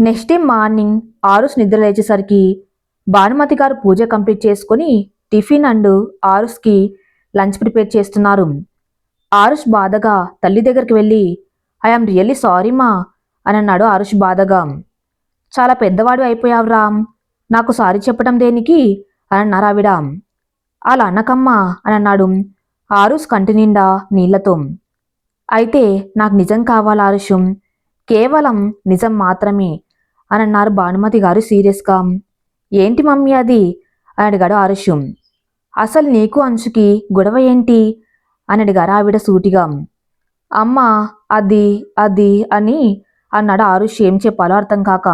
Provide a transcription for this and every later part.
Next day morning ఆరుస్ నిద్ర లేచేసరికి భానుమతి గారు పూజ కంప్లీట్ చేసుకుని టిఫిన్ అండ్ ఆరుస్కి లంచ్ ప్రిపేర్ చేస్తున్నారు. ఆరుష్ బాధగా తల్లి దగ్గరికి వెళ్ళి ఐఎమ్ రియల్లీ సారీ మా అని అన్నాడు ఆరుష్ బాధగా. చాలా పెద్దవాడు అయిపోయావు రామ్. నాకు సారీ చెప్పడం దేనికి? అని అన్నారు ఆవిడ. అలా అన్నకమ్మా అని అన్నాడు ఆరుష్ కంటి నిండా నీళ్ళతో. అయితే నాకు నిజం కావాలి ఆరుషం? కేవలం నిజం మాత్రమే. అని అన్నారు భానుమతి గారు సీరియస్గా. ఏంటి మమ్మీ అది? అని అడిగాడు ఆరుషం అసలు నీకు అంశుకి గొడవ ఏంటి? అని అడిగారు ఆవిడ సూటిగా. అమ్మ అది అది అని అన్నాడు ఆరుష్ ఏం చెప్పాలో అర్థం కాక.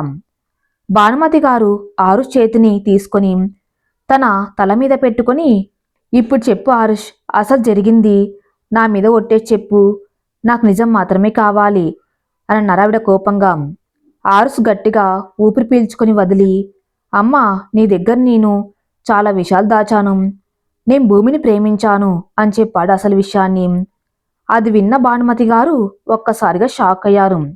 భానుమతి గారు ఆరుష్ చేతిని తీసుకొని తన తల మీద పెట్టుకొని ఇప్పుడు చెప్పు ఆరుష్ అసలు జరిగింది? నా మీద ఒట్టేసి చెప్పు. నాకు నిజం మాత్రమే కావాలి. అని అన్నారు ఆవిడ కోపంగా. ఆరుష్ గట్టిగా ఊపిరి పీల్చుకొని వదిలి అమ్మ నీ దగ్గర నేను చాలా విషయాలు దాచాను. నేను భూమిని ప్రేమించాను అని చెప్పాడు అసలు విషయాన్ని. అది విన్న భానుమతి గారు ఒక్కసారిగా షాక్ అయ్యారు.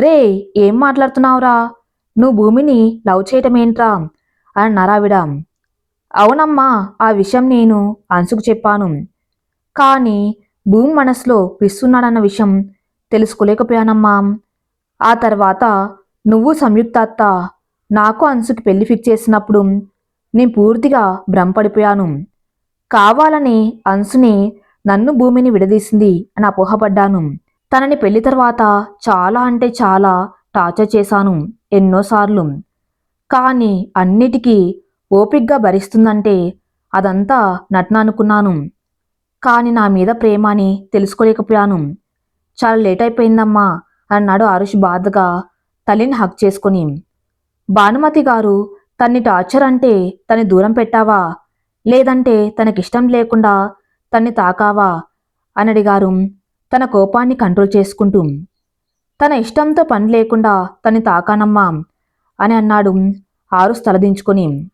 రే ఏం మాట్లాడుతున్నావురా? నువ్వు భూమిని లవ్ చేయటమేంట్రా? అని అన్నారు ఆవిడ అవునమ్మా ఆ విషయం నేను అంశుకు చెప్పాను. కానీ భూమి మనసులో పిస్తున్నాడన్న విషయం తెలుసుకోలేకపోయానమ్మా. ఆ తర్వాత నువ్వు సంయుక్త అత్త నాకు అంశుకి పెళ్ళి ఫిక్స్ చేసినప్పుడు నేను పూర్తిగా భ్రమపడిపోయాను. కావాలని అంశుని నన్ను భూమిని విడదీసింది అని అపోహపడ్డాను. తనని పెళ్ళి తర్వాత చాలా అంటే చాలా టార్చర్ చేశాను ఎన్నోసార్లు. కానీ అన్నిటికీ ఓపిగ్గా భరిస్తుందంటే అదంతా నటన అనుకున్నాను. కానీ నా మీద ప్రేమ అని తెలుసుకోలేకపోయాను. చాలా లేట్ అయిపోయిందమ్మా. అన్నాడు ఆరుష్ బాధగా. తల్లిని హక్ చేసుకుని. భానుమతి గారు తన్ని టార్చర్ అంటే తన్ని దూరం పెట్టావా? లేదంటే తనకిష్టం లేకుండా తన్ని తాకావా? అని అడిగారు. తన కోపాన్ని కంట్రోల్ చేసుకుంటూ. తన ఇష్టంతో పని లేకుండా తన్ని తాకానమ్మా అని అన్నాడు ఆరు తలదించుకొని.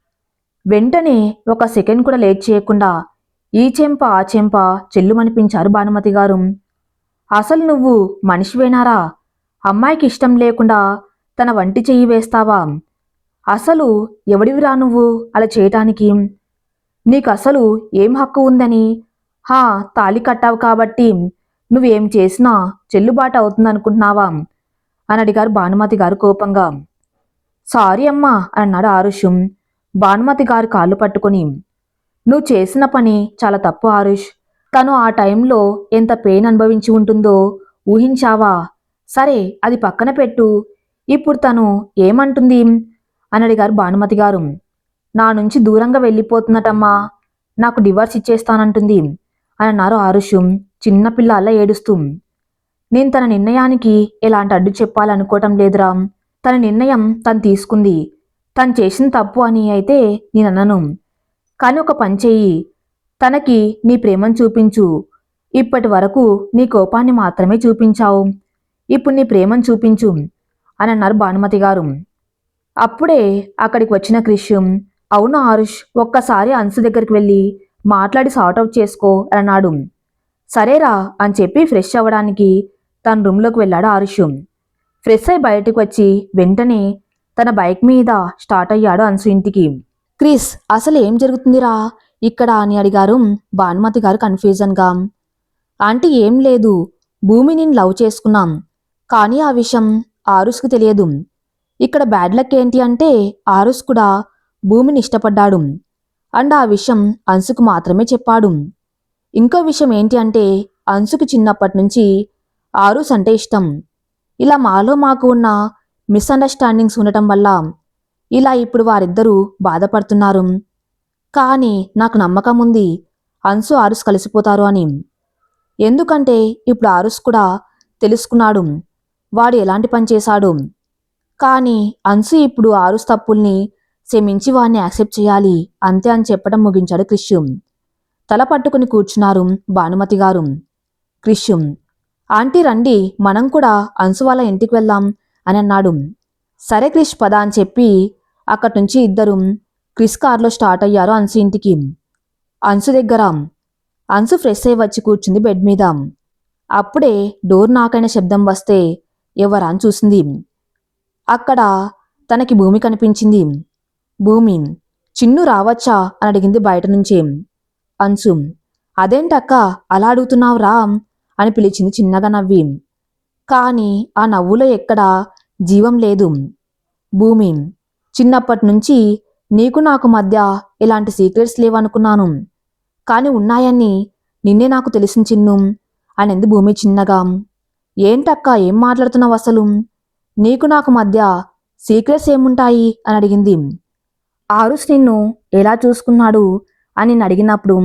వెంటనే ఒక సెకండ్ కూడా లేట్ చేయకుండా ఈ చెంప ఆ చెంప చెల్లుమనిపించారు భానుమతి గారు. అసలు నువ్వు మనిషివేనారా? అమ్మాయికి ఇష్టం లేకుండా తన వంటి చెయ్యి వేస్తావా? అసలు ఎవడివిరా నువ్వు? అలా చేయటానికి. నీకు అసలు ఏం హక్కు ఉందని? హా తాలి కట్టావు కాబట్టి నువ్వేం చేసినా చెల్లుబాటు అవుతుందనుకుంటున్నావా? అని అడిగారు భానుమతి గారు కోపంగా. సారీ అమ్మా అన్నాడు ఆరుషం. భానుమతి గారు కాళ్ళు పట్టుకుని. నువ్వు చేసిన పని చాలా తప్పు ఆరుష్. తను ఆ టైంలో ఎంత పెయిన్ అనుభవించి ఉంటుందో ఊహించావా? సరే అది పక్కన పెట్టు. ఇప్పుడు తను ఏమంటుంది? అని అడిగారు భానుమతి గారు. నా నుంచి దూరంగా వెళ్ళిపోతున్నటమ్మా నాకు డివర్స్ ఇచ్చేస్తానంటుంది. అని అన్నారు ఆరుష్యం చిన్నపిల్ల ఏడుస్తూ. నేను తన నిర్ణయానికి ఎలాంటి అడ్డు చెప్పాలనుకోవటం లేదురా. తన నిర్ణయం తను తీసుకుంది. తను చేసిన తప్పు అని అయితే నేను అన్నను కానీ ఒక పని చెయ్యి. తనకి నీ ప్రేమను చూపించు. ఇప్పటి వరకు నీ కోపాన్ని మాత్రమే చూపించావు. ఇప్పుడు నీ ప్రేమను చూపించు అని అన్నారు భానుమతి గారు. అప్పుడే అక్కడికి వచ్చిన క్రిష్ అవును ఆరుష్ ఒక్కసారి అంశు దగ్గరికి వెళ్ళి మాట్లాడి సార్ట్అవుట్ చేసుకో అని అన్నాడు. సరేరా అని చెప్పి ఫ్రెష్ అవ్వడానికి తన రూమ్లోకి వెళ్ళాడు ఆరుష్. ఫ్రెష్ అయి బయటకు వచ్చి వెంటనే తన బైక్ మీద స్టార్ట్ అయ్యాడు అంశు ఇంటికి. క్రిస్ అసలు ఏం జరుగుతుందిరా? ఇక్కడ అని అడిగారు భానుమతి గారు కన్ఫ్యూజన్గా ఆంటీ ఏం లేదు. భూమి నేను లవ్ చేసుకున్నాం. కానీ ఆ విషయం ఆరుస్కు తెలియదు. ఇక్కడ బ్యాడ్ లక్ ఏంటి అంటే ఆరుస్ కూడా భూమిని ఇష్టపడ్డాడు. అండ్ ఆ విషయం అంశుకు మాత్రమే చెప్పాడు. ఇంకో విషయం ఏంటి అంటే అంశుకు చిన్నప్పటి నుంచి ఆరుస్ అంటే ఇష్టం. ఇలా మాలో మాకు ఉన్న మిస్అండర్స్టాండింగ్స్ ఉండటం వల్ల ఇలా ఇప్పుడు వారిద్దరూ బాధపడుతున్నారు. కానీ నాకు నమ్మకం ఉంది అన్సు ఆరుస్ కలిసిపోతారు అని. ఎందుకంటే ఇప్పుడు ఆరుస్ కూడా తెలుసుకున్నాడు. వాడు ఎలాంటి పని చేశాడు? కానీ అన్సు ఇప్పుడు ఆరు తప్పుల్ని క్షమించి వాడిని యాక్సెప్ట్ చేయాలి అంతే అని చెప్పడం ముగించాడు క్రిష్యం. తల పట్టుకుని కూర్చున్నారు భానుమతి గారు. క్రిష్యం ఆంటీ రండి మనం కూడా అన్సు వాళ్ళ ఇంటికి వెళ్దాం అని అన్నాడు. సరే క్రిష్ పద అని చెప్పి అక్కడి నుంచి ఇద్దరు క్రిస్ కార్లో స్టార్ట్ అయ్యారు అన్సు ఇంటికి. అన్సు దగ్గర అన్సు ఫ్రెష్ అయి వచ్చి కూర్చుంది బెడ్ మీద. అప్పుడే డోర్ నాకైన శబ్దం వస్తే అని చూసింది. అక్కడ తనకి భూమి కనిపించింది. భూమి చిన్ను రావచ్చా? అని అడిగింది బయట నుంచి. అంశు అదేంటక్క? అలా అడుగుతున్నావు రా అని పిలిచింది చిన్నగా నవ్వి. కానీ ఆ నవ్వులో ఎక్కడా జీవం లేదు. భూమి చిన్నప్పటి నుంచి నీకు నాకు మధ్య ఇలాంటి సీక్రెట్స్ లేవనుకున్నాను. కానీ ఉన్నాయని నిన్నే నాకు తెలిసిన చిన్ను అనేది భూమి చిన్నగా. ఏంటక్క ఏం మాట్లాడుతున్నావు అసలు? నీకు నాకు మధ్య సీక్రెట్స్ ఏముంటాయి? అని అడిగింది. ఆరుష్ నిన్ను ఎలా చూసుకున్నాడు అని నేను అడిగినప్పుడు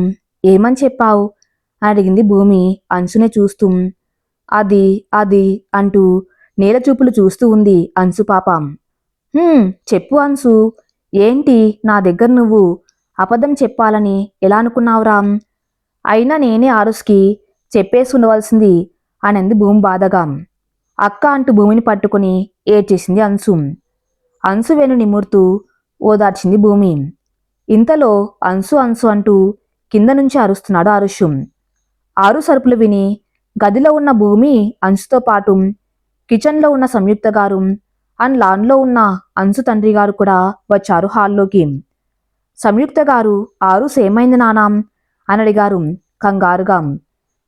ఏమని చెప్పావు? అని అడిగింది భూమి అంశునే చూస్తూ. అది అది అంటూ నేల చూపులు చూస్తూ ఉంది అంశు పాప. చెప్పు అంశు. ఏంటి నా దగ్గర నువ్వు అబద్ధం చెప్పాలని ఎలా అనుకున్నావురా? అయినా నేనే ఆరుస్కి చెప్పేసి ఉండవలసింది అనంది భూమి బాధగా. అక్క అంటూ భూమిని పట్టుకుని ఏడ్చేసింది అంశు. అంశు వెను నిమురుతూ ఓదార్చింది భూమి. ఇంతలో అంశు అంశు అంటూ కింద నుంచి అరుస్తున్నాడు అరుషు ఆరు సరుపులు విని గదిలో ఉన్న భూమి అంశుతో పాటు కిచెన్లో ఉన్న సంయుక్త గారు అండ్ లాన్లో ఉన్న అంశు తండ్రి గారు కూడా వచ్చారు హాల్లోకి. సంయుక్త గారు ఆరుస్ ఏమైంది నానాం అని అడిగారు కంగారుగా.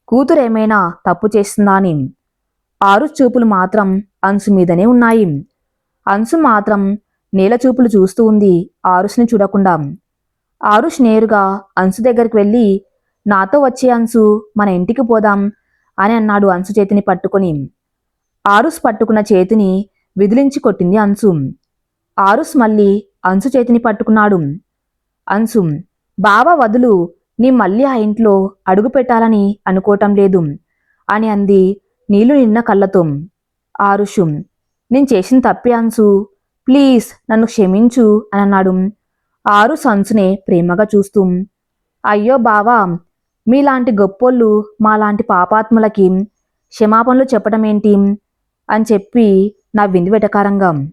కూతురు ఏమైనా తప్పు చేస్తుందా అని ఆరు చూపులు మాత్రం అంశు మీదనే ఉన్నాయి. అంశు మాత్రం నేల చూపులు చూస్తూ ఉంది ఆరుష్ని చూడకుండా. ఆరుష్ నేరుగా అంశు దగ్గరికి వెళ్ళి నాతో వచ్చే అంశు మన ఇంటికి పోదాం అని అన్నాడు అంశు చేతిని పట్టుకొని. ఆరుస్ పట్టుకున్న చేతిని విదిలించి కొట్టింది అంశు. ఆరుస్ మళ్ళీ అంశు చేతిని పట్టుకున్నాడు. అంశు బావ వదులు. నీ మళ్ళీ ఆ ఇంట్లో అడుగు పెట్టాలని అనుకోవటం లేదు. అని అంది నీళ్ళు నిన్న కళ్ళతో. ఆరుషుం నేను చేసిన తప్పే అంశు. ప్లీజ్ నన్ను క్షమించు అని అన్నాడు. ఆరు సంసునే ప్రేమగా చూస్తూ. అయ్యో బావా మీలాంటి గొప్పోళ్ళు మాలాంటి పాపాత్ములకి క్షమాపణలు చెప్పడం ఏంటి? అని చెప్పి నా విందు వెటకారంగా.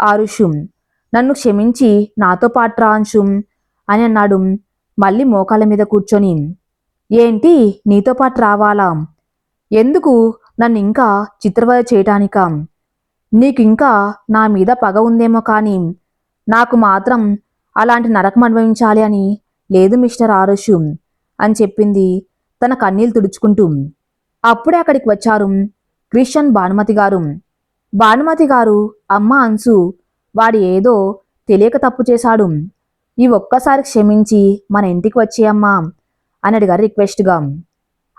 ఆరుషుం నన్ను క్షమించి నాతో పాటు రా అని అన్నాడు. మళ్ళీ మోకాళ్ళ మీద కూర్చొని ఏంటి నీతో పాటు రావాలా? ఎందుకు నన్ను ఇంకా చిత్రవద చేయటానికా? నీకు ఇంకా నా మీద పగ ఉందేమో కానీ నాకు మాత్రం అలాంటి నరకం అనుభవించాలి అని లేదు మిస్టర్ ఆరుషు అని చెప్పింది తన కన్నీళ్ళు తుడుచుకుంటూ. అప్పుడే అక్కడికి వచ్చారు క్రిస్టియన్ భానుమతి గారు. భానుమతి గారు అమ్మ అంశు వాడు ఏదో తెలియక తప్పు చేశాడు. ఈ ఒక్కసారి క్షమించి మన ఇంటికి వచ్చేయమ్మా అని అడిగారు రిక్వెస్ట్గా.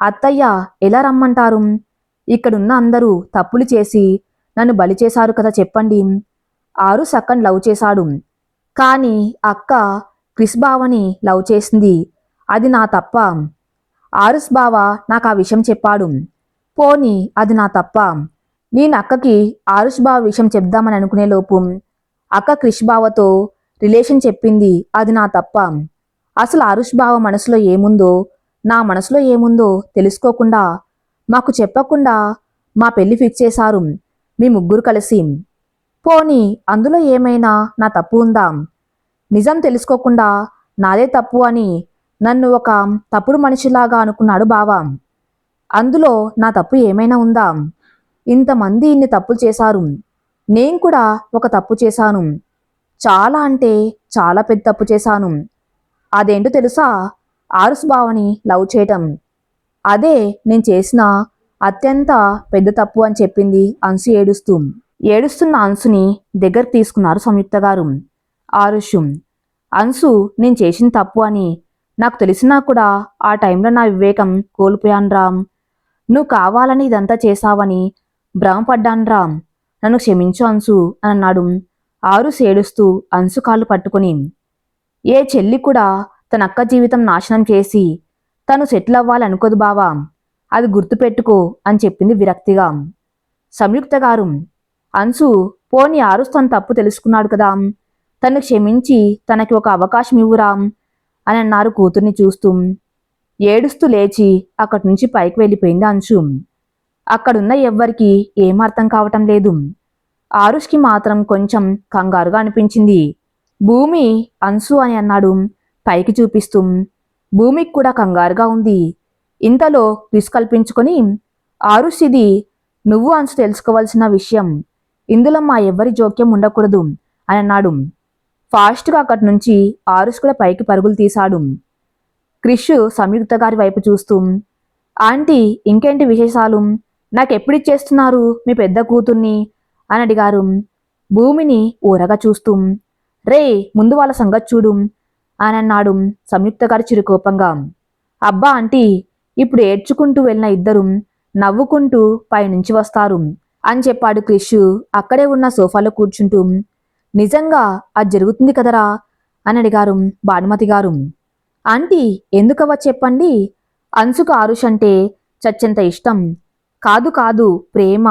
అత్తయ్య ఎలా రమ్మంటారు? ఇక్కడున్న అందరూ తప్పులు చేసి నన్ను బలి చేశారు కదా చెప్పండి. ఆరు సక్కన్ లవ్ చేశాడు. కానీ అక్క క్రిస్ బావని లవ్ చేసింది. అది నా తప్ప. ఆరుస్ బావ నాకు ఆ విషయం చెప్పాడు. పోని అది నా తప్ప. నేను అక్కకి ఆరుష్ బావ విషయం చెప్దామని అనుకునే లోపు అక్క క్రిష్ బావతో రిలేషన్ చెప్పింది అది నా తప్ప. అసలు ఆరుష్ బావ మనసులో ఏముందో నా మనసులో ఏముందో తెలుసుకోకుండా మాకు చెప్పకుండా మా పెళ్ళి ఫిక్స్ చేశారు. మీ ముగ్గురు కలిసి. పోనీ అందులో ఏమైనా నా తప్పు ఉందా? నిజం తెలుసుకోకుండా నాదే తప్పు అని నన్ను ఒక తప్పుడు మనిషిలాగా అనుకున్నాడు బావా. అందులో నా తప్పు ఏమైనా ఉందా? ఇంతమంది ఇన్ని తప్పులు చేశారు. నేను కూడా ఒక తప్పు చేశాను. చాలా అంటే చాలా పెద్ద తప్పు చేశాను. అదేంటో తెలుసా? ఆరుస్ బావని లవ్ చేయటం. అదే నేను చేసిన అత్యంత పెద్ద తప్పు అని చెప్పింది అంశు ఏడుస్తూ. ఏడుస్తున్న అంశుని దగ్గరకు తీసుకున్నారు సంయుక్త గారు. ఆరుషు అంశు నేను చేసిన తప్పు అని నాకు తెలిసినా కూడా ఆ టైంలో నా వివేకం కోల్పోయాను రామ్ నువ్వు కావాలని ఇదంతా చేశావని భ్రమపడ్డాను రామ్ నన్ను క్షమించు అంశు అని అన్నాడు. ఆరు సేడుస్తూ అంశు కాళ్ళు పట్టుకుని ఏ చెల్లి కూడా తన అక్క జీవితం నాశనం చేసి తను సెటిల్ అవ్వాలనుకోదు బావా అది గుర్తుపెట్టుకో అని చెప్పింది విరక్తిగా. సంయుక్త గారు అంశు పోని ఆరుస్ తన తప్పు తెలుసుకున్నాడు కదా తను క్షమించి తనకి ఒక అవకాశం ఇవ్వురా అని అన్నారు కూతుర్ని చూస్తూ. ఏడుస్తూ లేచి అక్కడి నుంచి పైకి వెళ్ళిపోయింది అంశు అక్కడున్న ఎవ్వరికీ ఏం అర్థం కావటం లేదు. ఆరుష్కి మాత్రం కొంచెం కంగారుగా అనిపించింది. భూమి అన్సు అని అన్నాడు. పైకి చూపిస్తూ భూమికి కూడా కంగారుగా ఉంది. ఇంతలో క్రిస్ కల్పించుకొని ఆరుష్ ఇది నువ్వు అన్సు తెలుసుకోవాల్సిన విషయం. ఇందులో మా ఎవ్వరి జోక్యం ఉండకూడదు అని అన్నాడు. ఫాస్ట్గా అక్కడి నుంచి ఆరుష్ కూడా పైకి పరుగులు తీశాడు. క్రిష్ సంయుక్త గారి వైపు చూస్తూ ఆంటీ ఇంకేంటి విశేషాలు? నాకెప్పుడిచ్చేస్తున్నారు మీ పెద్ద కూతుర్ని? అని అడిగారు. భూమిని ఊరగా చూస్తూ రే ముందు వాళ్ళ సంగతి చూడు అని అన్నాడు సంయుక్త గారి చిరుకోపంగా. అబ్బా ఆంటీ ఇప్పుడు ఏడ్చుకుంటూ వెళ్ళిన ఇద్దరు నవ్వుకుంటూ పైనుంచి వస్తారు అని చెప్పాడు క్రిష్. అక్కడే ఉన్న సోఫాలో కూర్చుంటూ నిజంగా అది జరుగుతుంది కదరా అని అడిగారు భానుమతి గారు. ఆంటీ ఎందుకవ్వ చెప్పండి? అంశుకు ఆరుష్ అంటే చచ్చెంత ఇష్టం. కాదు కాదు ప్రేమ.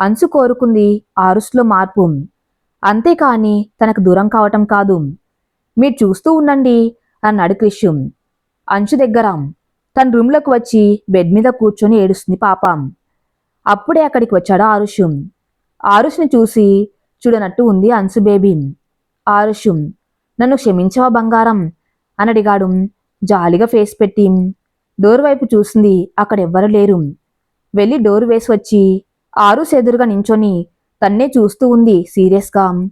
అంచు కోరుకుంది ఆరుస్లో మార్పు. అంతేకాని తనకు దూరం కావటం కాదు. మీరు చూస్తూ ఉండండి అన్నాడు క్రిష్ అంచు దగ్గర తన రూమ్లోకి వచ్చి బెడ్ మీద కూర్చొని ఏడుస్తుంది పాపం. అప్పుడే అక్కడికి వచ్చాడు ఆరుష్. ఆరుష్ని చూసి చూడనట్టు ఉంది అంశు బేబీ. ఆరుష్ నన్ను క్షమించవా బంగారం? అని అడిగాడు. జాలిగా ఫేస్ పెట్టి. డోర్ వైపు చూసింది అక్కడ ఎవ్వరు లేరు. వెళ్ళి డోర్ వేసి వచ్చి ఆరుస్ ఎదురుగా నించొని తన్నే చూస్తూ ఉంది సీరియస్గా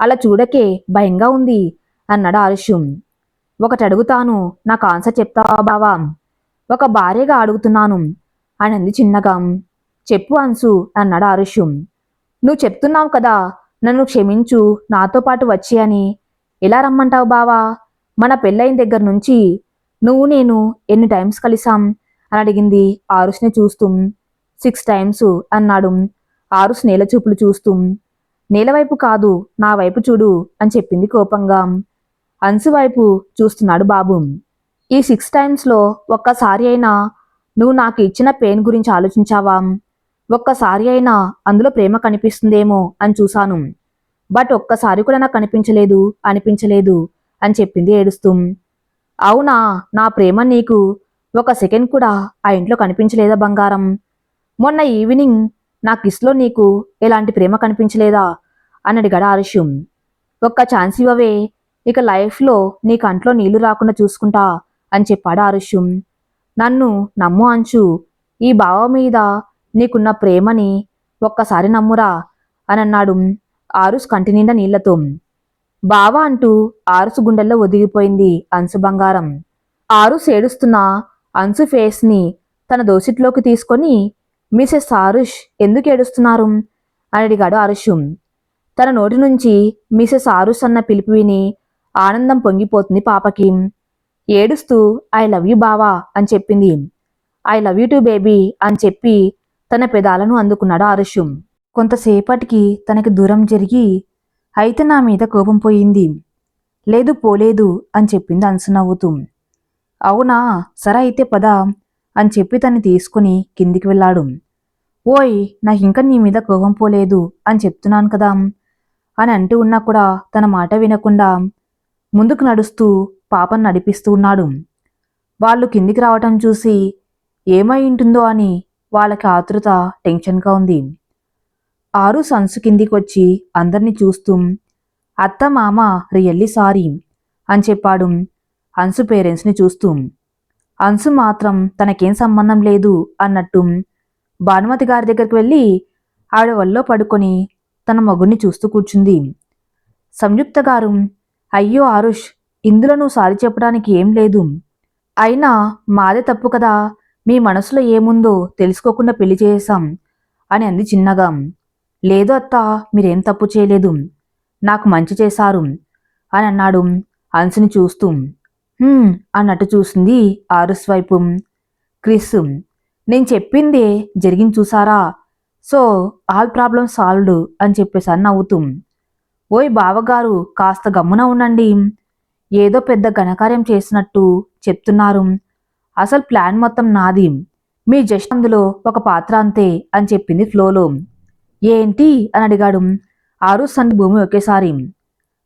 అలా చూడకే భయంగా ఉంది అన్నాడు ఆరుష్యం. ఒకటి అడుగుతాను నాకు ఆన్సర్ చెప్తావా బావా. ఒక భార్యగా అడుగుతున్నాను అని చిన్నగా. చెప్పు అన్సు అన్నాడు ఆరుష్యం. నువ్వు చెప్తున్నావు కదా నన్ను క్షమించు నాతో పాటు వచ్చి అని. ఎలా రమ్మంటావు బావా? మన పెళ్ళైన దగ్గర నుంచి నువ్వు నేను ఎన్ని టైమ్స్ కలిసాం? అని అడిగింది ఆరుష్ని చూస్తూ. సిక్స్ టైమ్స్ అన్నాడు. ఆరు నేల చూపులు చూస్తూ నేల వైపు కాదు నా వైపు చూడు అని చెప్పింది కోపంగా. అంశు వైపు చూస్తున్నాడు బాబు. ఈ సిక్స్ టైమ్స్లో ఒక్కసారి అయినా నువ్వు నాకు ఇచ్చిన పెయిన్ గురించి ఆలోచించావా? ఒక్కసారి అయినా అందులో ప్రేమ కనిపిస్తుందేమో అని చూశాను. బట్ ఒక్కసారి కూడా నాకు కనిపించలేదు అనిపించలేదు అని చెప్పింది ఏడుస్తూ. అవునా నా ప్రేమ నీకు ఒక సెకండ్ కూడా ఆ ఇంట్లో కనిపించలేదా బంగారం? మొన్న ఈవినింగ్ నా కిస్లో నీకు ఎలాంటి ప్రేమ కనిపించలేదా? అని అడిగాడు ఆరుష్యం ఒక్క ఛాన్స్ ఇవ్వవే ఇక లైఫ్లో నీ కంట్లో నీళ్ళు రాకుండా చూసుకుంటా అని చెప్పాడు ఆరుష్యం నన్ను నమ్ము అంచు ఈ బావ మీద నీకున్న ప్రేమని ఒక్కసారి నమ్మురా అని అన్నాడు ఆరుస్ కంటి నిండా నీళ్ళతో. బావ అంటూ ఆరుసు గుండెల్లో ఒదిగిపోయింది అంశు బంగారం. ఆరుస్ ఏడుస్తున్న అంశు ఫేస్ని తన దోసిట్లోకి తీసుకొని మిసెస్ ఆరుష్ ఎందుకు ఏడుస్తున్నారు? అని అడిగాడు ఆరుష్. తన నోటి నుంచి మిసెస్ ఆరుష్ అన్న పిలుపు విని ఆనందం పొంగిపోతుంది పాపకి. ఏడుస్తూ ఐ లవ్ యూ బావా అని చెప్పింది. I love you too baby అని చెప్పి తన పెదాలను అందుకున్నాడు ఆరుష్. కొంతసేపటికి తనకి దూరం జరిగి అయితే నా మీద కోపం పోయింది. లేదు పోలేదు అని చెప్పింది అన్సు నవ్వుతూ. అవునా? సరే అయితే పద. అని చెప్పి తన్ని తీసుకుని కిందికి వెళ్ళాడు. ఓయ్ నాకు ఇంకా నీ మీద కోపం పోలేదు అని చెప్తున్నాను కదా. అని అంటూ ఉన్నా కూడా తన మాట వినకుండా ముందుకు నడుస్తూ పాపను నడిపిస్తూ ఉన్నాడు. వాళ్ళు కిందికి రావటం చూసి ఏమై ఉంటుందో అని వాళ్ళకి ఆతృత టెన్షన్గా ఉంది. ఆరు సన్సు కిందికి వచ్చి అందరినీ చూస్తూ అత్త మామ రియల్లీ సారీ అని చెప్పాడు. అన్సు పేరెంట్స్ని చూస్తూ అంశు మాత్రం తనకేం సంబంధం లేదు అన్నట్టు భానుమతి గారి దగ్గరికి వెళ్ళి ఆవిడ వల్లో పడుకొని తన మగుడిని చూస్తూ కూర్చుంది. సంయుక్త గారు అయ్యో ఆరుష్ ఇందులో నువ్వు సారి చెప్పడానికి ఏం లేదు. అయినా మాదే తప్పు కదా మీ మనసులో ఏముందో తెలుసుకోకుండా పెళ్ళి చేసాం అని అంది చిన్నగా. లేదు అత్త మీరేం తప్పు చేయలేదు. నాకు మంచి చేశారు అని అన్నాడు అన్సుని చూస్తూ. అన్నట్టు చూసింది ఆరుస్ వైపు. క్రిస్ నేను చెప్పింది జరిగింది చూసారా? సో ఆల్ ప్రాబ్లమ్ సాల్వ్డ్ అని చెప్పేసాను నవ్వుతూ. ఓయ్ బావగారు కాస్త గమ్మున ఉండండి. ఏదో పెద్ద ఘనకార్యం చేసినట్టు చెప్తున్నారు. అసలు ప్లాన్ మొత్తం నాది. మీ జస్ట్ అందులో ఒక పాత్ర అంతే అని చెప్పింది ఫ్లోలో. ఏంటి? అని అడిగాడు. ఆరు సన్ భూమి ఒకేసారి.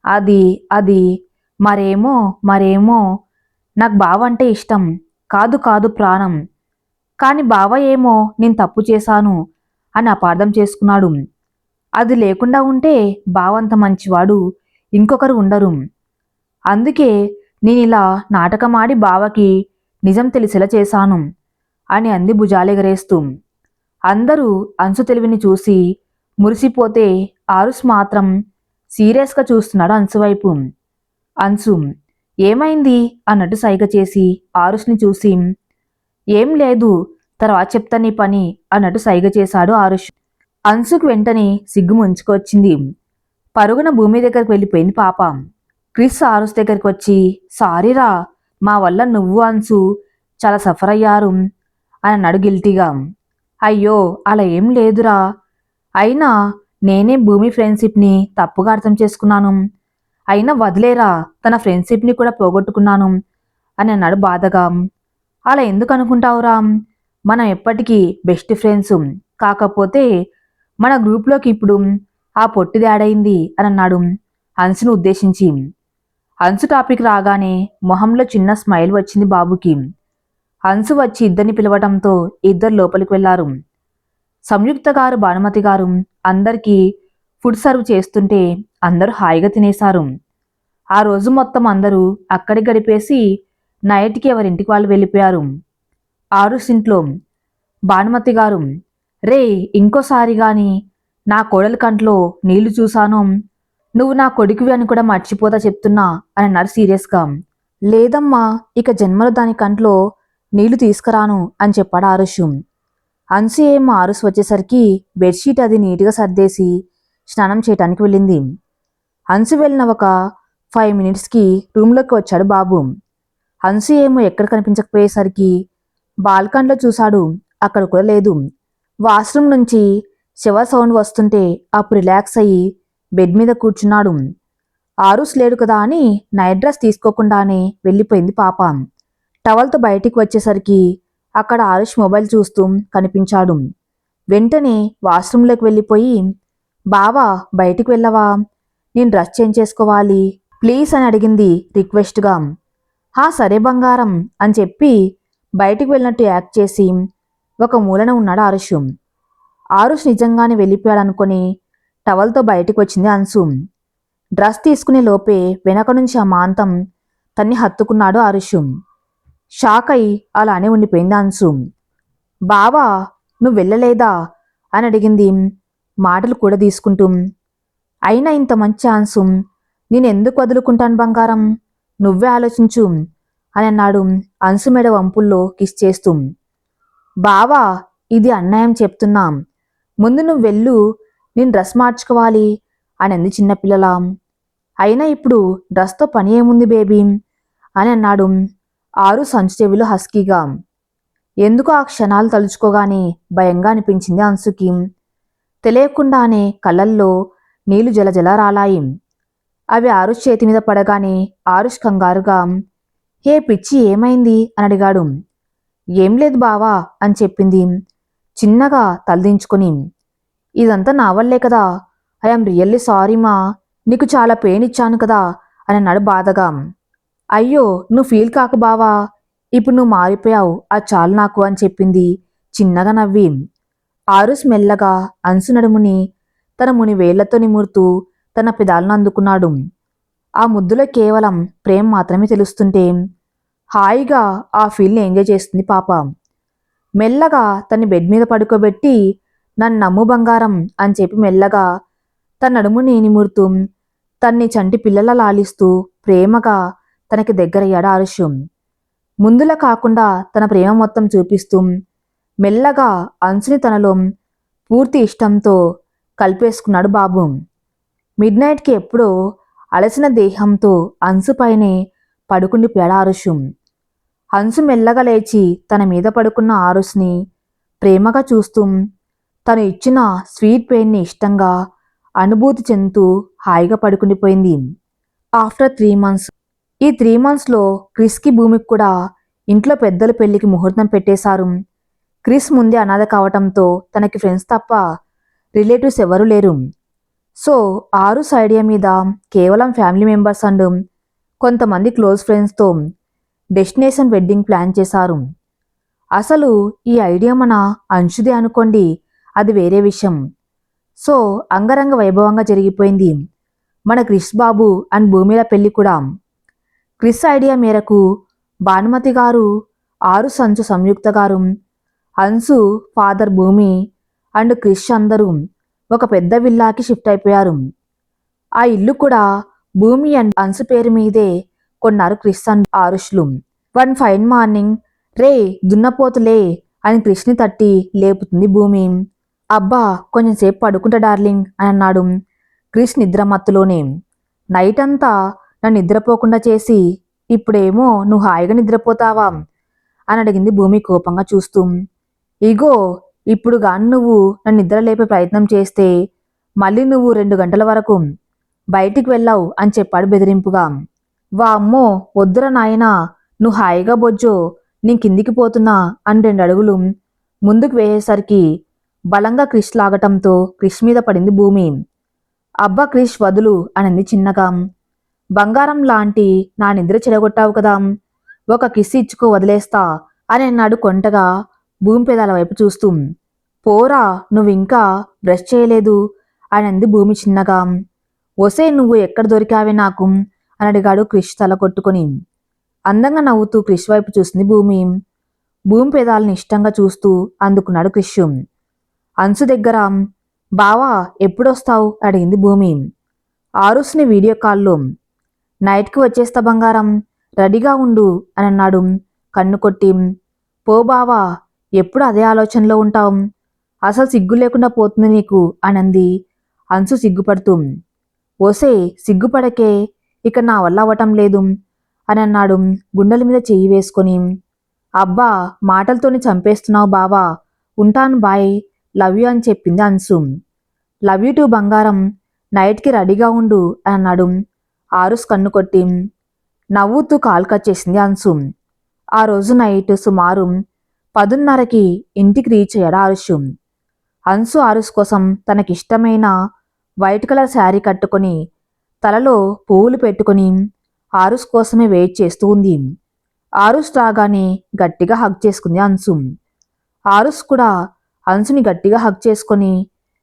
అది అది మరేమో మరేమో. నాకు బావ అంటే ఇష్టం. కాదు కాదు ప్రాణం. కాని బావ ఏమో నేను తప్పు చేశాను అని అపార్థం చేసుకున్నాడు. అది లేకుండా ఉంటే బావంత మంచివాడు ఇంకొకరు ఉండరు. అందుకే నేను ఇలా నాటకమాడి బావకి నిజం తెలిసేలా చేశాను అని అంది భుజాలెగరేస్తూ. అందరూ అంచు తెలివిని చూసి మురిసిపోతే ఆరుస్ మాత్రం సీరియస్గా చూస్తున్నాడు అంశువైపు వైపు అంశు ఏమైంది? అన్నట్టు సైగ చేసి ఆరుష్ని చూసి ఏం లేదు తర్వాత చెప్తా నీ పని అన్నట్టు సైగ చేశాడు ఆరుష్. అంశుకు వెంటనే సిగ్గు ముంచుకొచ్చింది. పరుగున భూమి దగ్గరికి వెళ్ళిపోయింది పాప. క్రిస్ ఆరుష్ దగ్గరికి వచ్చి సారీరా మా వల్ల నువ్వు అంశు చాలా సఫర్ అయ్యారు అని అన్నాడు గిల్టీగా. అయ్యో అలా ఏం లేదురా. అయినా నేనే భూమి ఫ్రెండ్షిప్ని తప్పుగా అర్థం చేసుకున్నాను. అయినా వదిలేరా తన ఫ్రెండ్షిప్ని కూడా పోగొట్టుకున్నాను అని అన్నాడు బాధగా. అలా ఎందుకు అనుకుంటావురా? మనం ఎప్పటికీ బెస్ట్ ఫ్రెండ్స్ కాకపోతే మన గ్రూప్లోకి ఇప్పుడు ఆ పొట్టిది యాడ్ అని అన్నాడు హన్సును ఉద్దేశించి. హన్సు టాపిక్ రాగానే మొహంలో చిన్న స్మైల్ వచ్చింది బాబుకి. హన్సు వచ్చి ఇద్దరిని పిలవటంతో ఇద్దరు లోపలికి వెళ్ళారు. సంయుక్త గారు భానుమతి గారు అందరికీ ఫుడ్ సర్వ్ చేస్తుంటే అందరూ హాయిగా తినేశారు. ఆ రోజు మొత్తం అందరూ అక్కడి గడిపేసి నైట్కి ఎవరింటికి వాళ్ళు వెళ్ళిపోయారు. ఆరుస్ ఇంట్లో భానుమతి గారు రే ఇంకోసారి గాని నా కోడలి కంట్లో నీళ్ళు చూశాను. నువ్వు నా కొడుకువి అని కూడా మర్చిపోతా చెప్తున్నా అని అన్నారు సీరియస్గా. లేదమ్మా ఇక జన్మలో దాని కంట్లో నీళ్ళు తీసుకురాను అని చెప్పాడు ఆరుష్. అంశు ఏమో ఆరుస్ వచ్చేసరికి బెడ్షీట్ అది నీట్గా సర్దేసి స్నానం చేయటానికి వెళ్ళింది. హన్సు వెళ్ళిన ఒక ఫైవ్ మినిట్స్కి రూమ్లోకి వచ్చాడు బాబు. హన్సు ఏమో ఎక్కడ కనిపించకపోయేసరికి బాల్కన్లో చూశాడు. అక్కడ కూడా లేదు. వాష్రూమ్ నుంచి శివ సౌండ్ వస్తుంటే అప్పుడు రిలాక్స్ అయ్యి బెడ్ మీద కూర్చున్నాడు. ఆరుస్ లేడు కదా అని నైట్ డ్రెస్ తీసుకోకుండానే వెళ్ళిపోయింది పాప. టవల్తో బయటికి వచ్చేసరికి అక్కడ ఆరుష్ మొబైల్ చూస్తూ కనిపించాడు. వెంటనే వాష్రూమ్లోకి వెళ్ళిపోయి బావా బయటికి వెళ్ళవా? నేను డ్రెస్ చేంజ్ చేసుకోవాలి. ప్లీజ్ అని అడిగింది రిక్వెస్ట్గా. హా సరే బంగారం అని చెప్పి బయటికి వెళ్ళినట్టు యాక్ట్ చేసి ఒక మూలన ఉన్నాడు ఆరుష్. ఆరుష్ నిజంగానే వెళ్ళిపోయాడనుకొని టవల్తో బయటికి వచ్చింది అన్సు. డ్రెస్ తీసుకునే లోపే వెనక నుంచి ఆ మాంతం తన్ని హత్తుకున్నాడు ఆరుష్. షాక్ అయి అలానే ఉండిపోయింది అన్సు. బావా నువ్వు వెళ్ళలేదా? అని అడిగింది మాటలు కూడా తీసుకుంటూ. అయినా ఇంత మంచి ఛాన్సు నేను ఎందుకు వదులుకుంటాను బంగారం? నువ్వే ఆలోచించు. అని అన్నాడు అంశు మెడ వంపుల్లో కిస్ చేస్తూ. బావా ఇది అన్యాయం చెప్తున్నాం. ముందు నువ్వు వెళ్ళు. నేను డ్రెస్ మార్చుకోవాలి అని అంది చిన్నపిల్లల. అయినా ఇప్పుడు డ్రెస్తో పని ఏముంది బేబీ? అని అన్నాడు ఆరు సంచు చెవిలో హస్కీగా. ఎందుకు ఆ క్షణాలు తలుచుకోగానే భయంగా అనిపించింది అన్సుకి? తెలియకుండానే కళ్ళల్లో నీళ్ళు జలజల రాలాయి అవి ఆరుష్ చేతి మీద పడగానే ఆరుష్ కంగారుగా హే పిచ్చి ఏమైంది? అని అడిగాడు. ఏం లేదు బావా అని చెప్పింది. చిన్నగా తలదించుకొని ఇదంతా నా వల్లే కదా. ఐఎమ్ రియల్లీ సారీ మా. నీకు చాలా పెయిన్ ఇచ్చాను కదా అని అన్నాడు బాధగా. అయ్యో నువ్వు ఫీల్ కాక బావా. ఇప్పుడు నువ్వు మారిపోయావు. అది చాలు నాకు అని చెప్పింది చిన్నగా నవ్వి. ఆరుస్ మెల్లగా అంసు నడుముని తన ముని వేళ్ళతో నిమురుతూ తన పెదాలను అందుకున్నాడు. ఆ ముద్దులో కేవలం ప్రేమ మాత్రమే తెలుస్తుంటే హాయిగా ఆ ఫీల్ని ఎంజాయ్ చేస్తుంది పాప. మెల్లగా తన్ని బెడ్ మీద పడుకోబెట్టి నన్ను నమ్ము బంగారం అని చెప్పి మెల్లగా తన నడుముని నిమురుతూ తన్ని చంటి పిల్లల లాలిస్తూ ప్రేమగా తనకి దగ్గరయ్యాడు ఆరుష్యం ముందులా కాకుండా తన ప్రేమ మొత్తం చూపిస్తూ మెల్లగా అంచుని తనలో పూర్తి ఇష్టంతో కలిపేసుకున్నాడు బాబు. మిడ్ నైట్కి ఎప్పుడో అలసిన దేహంతో అంచుపైనే పడుకుండిపోయాడు ఆరుషం హంసు మెల్లగా లేచి తన మీద పడుకున్న ఆరుస్ని ప్రేమగా చూస్తూ తను ఇచ్చిన స్వీట్ పెయిన్ని ఇష్టంగా అనుభూతి చెందుతూ హాయిగా పడుకుండిపోయింది ఆఫ్టర్ త్రీ మంత్స్. ఈ త్రీ మంత్స్లో క్రిస్కి భూమికి కూడా ఇంట్లో పెద్దల పెళ్ళికి ముహూర్తం పెట్టేశారు. క్రిస్ ముందే అనాథ కావటంతో తనకి ఫ్రెండ్స్ తప్ప రిలేటివ్స్ ఎవరూ లేరు. సో ఆరు ఐడియా మీద కేవలం ఫ్యామిలీ మెంబర్స్ అండ్ కొంతమంది క్లోజ్ ఫ్రెండ్స్తో డెస్టినేషన్ వెడ్డింగ్ ప్లాన్ చేశారు. అసలు ఈ ఐడియా మన అంశుదే అనుకోండి అది వేరే విషయం. సో అంగరంగ వైభవంగా జరిగిపోయింది. మన క్రిష్ బాబు అండ్ భూమిల పెళ్ళి కూడా. క్రిస్ ఐడియా మేరకు భానుమతి గారు ఆరు సంచు సంయుక్త గారు అన్సు ఫాదర్ భూమి అండ్ క్రిష్ అందరూ ఒక పెద్ద విల్లాకి షిఫ్ట్ అయిపోయారు. ఆ ఇల్లు కూడా భూమి అండ్ అన్సు పేరు మీదే కొన్నారు Krish and ఆరుష్లు. One fine morning. రే దున్నపోతులే అని క్రిష్ని తట్టి లేపుతుంది భూమి. అబ్బా కొంచెం సేపు పడుకుంటా డార్లింగ్ అని అన్నాడు క్రిష్ నిద్రమత్తులోనే నైట్ అంతా నన్ను నిద్రపోకుండా చేసి ఇప్పుడేమో నువ్వు హాయిగా నిద్రపోతావా? అని అడిగింది భూమి కోపంగా చూస్తూ. ఇగో ఇప్పుడు గాని నువ్వు నన్ను నిద్ర లేపే ప్రయత్నం చేస్తే మళ్ళీ నువ్వు రెండు గంటల వరకు బయటికి వెళ్ళావు అని చెప్పాడు బెదిరింపుగా. వా అమ్మో వద్దురా నాయనా నువ్వు హాయిగా బొజ్జో నేను కిందికి పోతున్నా అని రెండు అడుగులు ముందుకు వేసేసరికి బలంగా క్రిష్ లాగటంతో క్రిష్ మీద పడింది భూమి. అబ్బా క్రిష్ వదులు అనింది చిన్నగా. బంగారం లాంటి నా నిద్ర చెడగొట్టావు కదా ఒక కిస్ ఇచ్చుకో వదిలేస్తా అని అన్నాడు కొంటగా భూమి పెదాల వైపు చూస్తూ పోరా నువ్వు ఇంకా బ్రష్ చేయలేదు? అని అంది భూమి చిన్నగా. ఒసే నువ్వు ఎక్కడ దొరికావే నాకు? అని అడిగాడు క్రిష్ తల కొట్టుకుని. అందంగా నవ్వుతూ క్రిష్ వైపు చూసింది భూమి. భూమి పేదాలను ఇష్టంగా చూస్తూ అందుకున్నాడు క్రిష్. అంశు దగ్గర బావా ఎప్పుడొస్తావు? అడిగింది భూమి. ఆరుస్ని వీడియో కాల్లో. నైట్కి వచ్చేస్తా బంగారం రెడీగా ఉండు అని అన్నాడు కన్ను కొట్టి. పో బావా ఎప్పుడు అదే ఆలోచనలో ఉంటాం అసలు సిగ్గు లేకుండా పోతుంది నీకు? అనంది. అంశు సిగ్గుపడుతూ ఓసే సిగ్గుపడకే ఇక నా వల్ల అవ్వటం లేదు అని అన్నాడు గుండెల మీద చెయ్యి వేసుకొని. అబ్బా మాటలతోని చంపేస్తున్నావు బావా. ఉంటాను బాయ్ లవ్ యూ అని చెప్పింది అంశు. లవ్ యూ టు బంగారం నైట్కి రెడీగా ఉండు అని అన్నాడు. ఆరుస్ కన్ను కొట్టి నవ్వుతూ కాల్ కట్ చేసింది అంశు. ఆ రోజు నైట్ సుమారు పదున్నరకి ఇంటికి రీచ్ అయ్యాడు ఆరుష్. అన్సు ఆరుస్ కోసం తనకిష్టమైన వైట్ కలర్ శారీ కట్టుకొని తలలో పువ్వులు పెట్టుకొని ఆరుస్ కోసమే వెయిట్ చేస్తూ ఉంది. ఆరుస్ రాగానే గట్టిగా హగ్ చేసుకుంది అన్సు ఆరుస్ కూడా అన్సుని గట్టిగా హగ్ చేసుకొని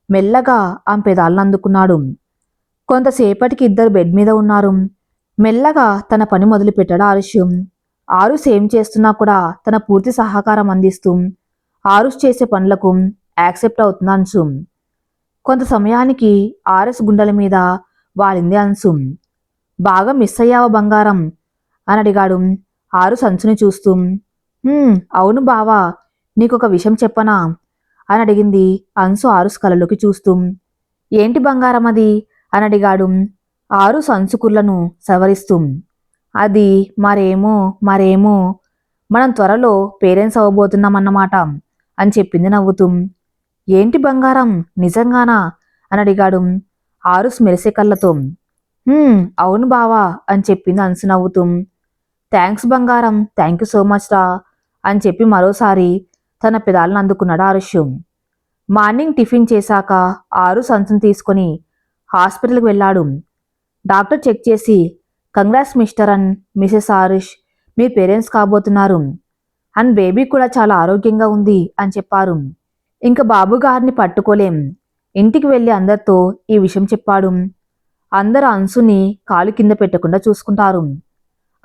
మెల్లగా ఆమె పెదాలను అందుకున్నాడు. కొంతసేపటికి ఇద్దరు బెడ్ మీద ఉన్నారు. మెల్లగా తన పని మొదలుపెట్టాడు ఆరుష్యం ఆరుస్ ఏం చేస్తున్నా కూడా తన పూర్తి సహకారం అందిస్తూ ఆరుస్ చేసే పనులకు యాక్సెప్ట్ అవుతుంది అన్సు కొంత సమయానికి ఆర్ఎస్ గుండెల మీద వాలింది అన్సు బాగా మిస్ అయ్యావా బంగారం? అని అడిగాడు. ఆరు సంచుని చూస్తూ అవును బావా నీకొక విషయం చెప్పనా అని అడిగింది అన్సు ఆరుస్ కలలోకి చూస్తూ. ఏంటి బంగారం అది అని అడిగాడు. ఆరు సంచుకుర్లను సవరిస్తూ అది మరేమో మరేమో. మనం త్వరలో పేరెంట్స్ అవ్వబోతున్నామన్నమాట అని చెప్పింది నవ్వుతూ. ఏంటి బంగారం? నిజంగానా? అని అడిగాడు ఆరు మెరిసే కళ్ళతో. అవును బావా అని చెప్పింది అన్సు నవ్వుతూ. థ్యాంక్స్ బంగారం థ్యాంక్ యూ సో మచ్ రా అని చెప్పి మరోసారి తన పెదాలను అందుకున్నాడు ఆరుష్. మార్నింగ్ టిఫిన్ చేశాక ఆరు సంచును తీసుకొని హాస్పిటల్కి వెళ్ళాడు. డాక్టర్ చెక్ చేసి congrats Mr and Mrs Aarush me parents కాబోతున్నారు. అండ్ బేబీ కూడా చాలా ఆరోగ్యంగా ఉంది అని చెప్పారు. ఇంకా బాబు గారిని పట్టుకోలేం. ఇంటికి వెళ్ళి అందరితో ఈ విషయం చెప్పాడు. అందరూ అంశుని కాలు కింద పెట్టకుండా చూసుకుంటారు.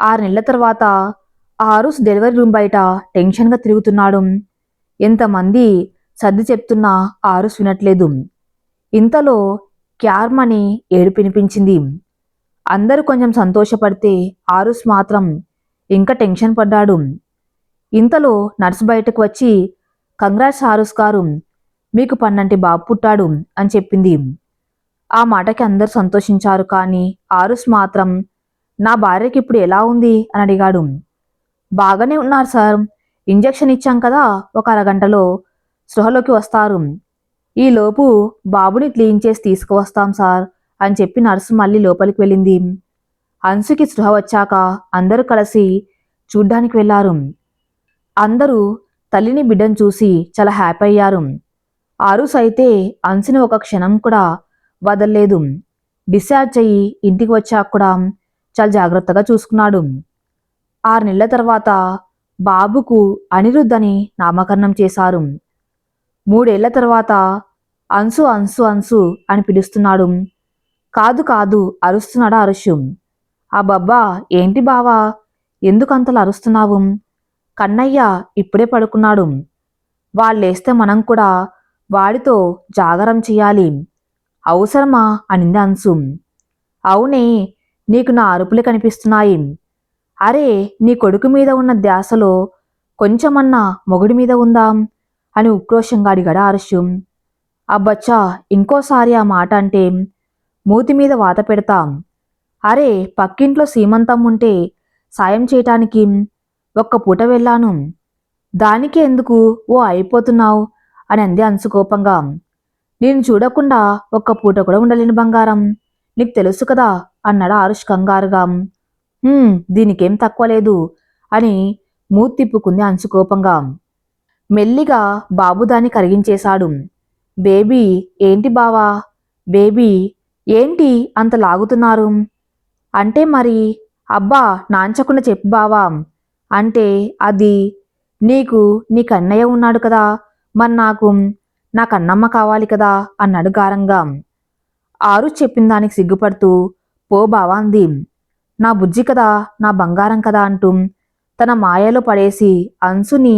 ఆరు నెలల తర్వాత ఆరుస్ డెలివరీ రూమ్ బయట టెన్షన్గా తిరుగుతున్నాడు. ఎంతమంది సర్ది చెప్తున్నా ఆరుస్ వినట్లేదు. ఇంతలో క్యార్మని ఏడుపు వినిపించింది. అందరూ కొంచెం సంతోషపడితే ఆరుస్ మాత్రం ఇంకా టెన్షన్ పడ్డాడు. ఇంతలో నర్స్ బయటకు వచ్చి కంగ్రాట్స్ ఆరుస్ గారు మీకు పన్నంటి బాబు పుట్టాడు అని చెప్పింది. ఆ మాటకి అందరూ సంతోషించారు కానీ ఆరుస్ మాత్రం నా భార్యకి ఇప్పుడు ఎలా ఉంది? అని అడిగాడు. బాగానే ఉన్నారు సార్. ఇంజెక్షన్ ఇచ్చాం కదా ఒక అరగంటలో స్పృహలోకి వస్తారు. ఈలోపు బాబుని క్లీన్ చేసి తీసుకువస్తాం సార్. అని చెప్పి నర్సు మళ్ళీ లోపలికి వెళ్ళింది. అంశుకి స్పృహ వచ్చాక అందరూ కలిసి చూడ్డానికి వెళ్ళారు. అందరూ తల్లిని బిడ్డను చూసి చాలా హ్యాపీ అయ్యారు. ఆరుస్ అయితే అంశుని ఒక క్షణం కూడా వదల్లేదు. డిశ్చార్జ్ అయ్యి ఇంటికి వచ్చాక కూడా చాలా జాగ్రత్తగా చూసుకున్నాడు. ఆరు నెలల తర్వాత బాబుకు అనిరుద్ధ్ అని నామకరణం చేశారు. మూడేళ్ళ తర్వాత అన్సు అన్సు అన్సు అని పిలుస్తున్నాడు. కాదు కాదు అరుస్తున్నాడు అరుషు. ఆ బబ్బా ఏంటి బావా? ఎందుకంతలా అరుస్తున్నావు? కన్నయ్య ఇప్పుడే పడుకున్నాడు. వాళ్ళేస్తే మనం కూడా వాడితో జాగరం చేయాలి అవసరమా? అనింది అంశు అవునే నీకు నా అరుపులు కనిపిస్తున్నాయి. అరే నీ కొడుకు మీద ఉన్న ధ్యాసలో కొంచెమన్నా మొగుడి మీద ఉందా? అని ఉక్రోషంగా అడిగాడు అరుషు. అబ్బచ్చా ఇంకోసారి ఆ మాట అంటే మూతి మీద వాత పెడతాం. అరే పక్కింట్లో సీమంతం ఉంటే సాయం చేయటానికి ఒక్క పూట వెళ్ళాను. దానికి ఎందుకు ఓ అయిపోతున్నావు? అని అంది అంచుకోపంగా నేను చూడకుండా ఒక్క పూట కూడా ఉండలేని బంగారం. నీకు తెలుసు కదా అన్నాడు ఆరుష్ కంగారుగా. దీనికేం తక్కువ లేదు అని మూతి తిప్పుకుంది అంచు మెల్లిగా బాబు దాన్ని కరిగించేశాడు. బేబీ ఏంటి బావా? బేబీ ఏంటి అంత లాగుతున్నారు? అంటే మరి అబ్బా నాంచకుండా చెప్పు బావా. అంటే అది నీకు నీ కన్నయ్య ఉన్నాడు కదా. మరి నాకు నా కన్నమ్మ కావాలి కదా అన్నాడు గారంగా ఆరు చెప్పిన దానికి సిగ్గుపడుతూ పో బావా అంది. నా బుజ్జి కదా నా బంగారం కదా అంటూ తన మాయలో పడేసి అంశుని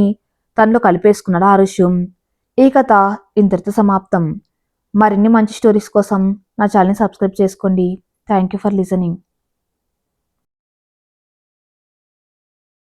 తనలో కలిపేసుకున్నాడు ఆరుష్యం ఈ కథ ఇంతటితో సమాప్తం. మరిన్ని మంచి స్టోరీస్ కోసం నా ఛానల్ని సబ్స్క్రైబ్ చేసుకోండి. Thank you for listening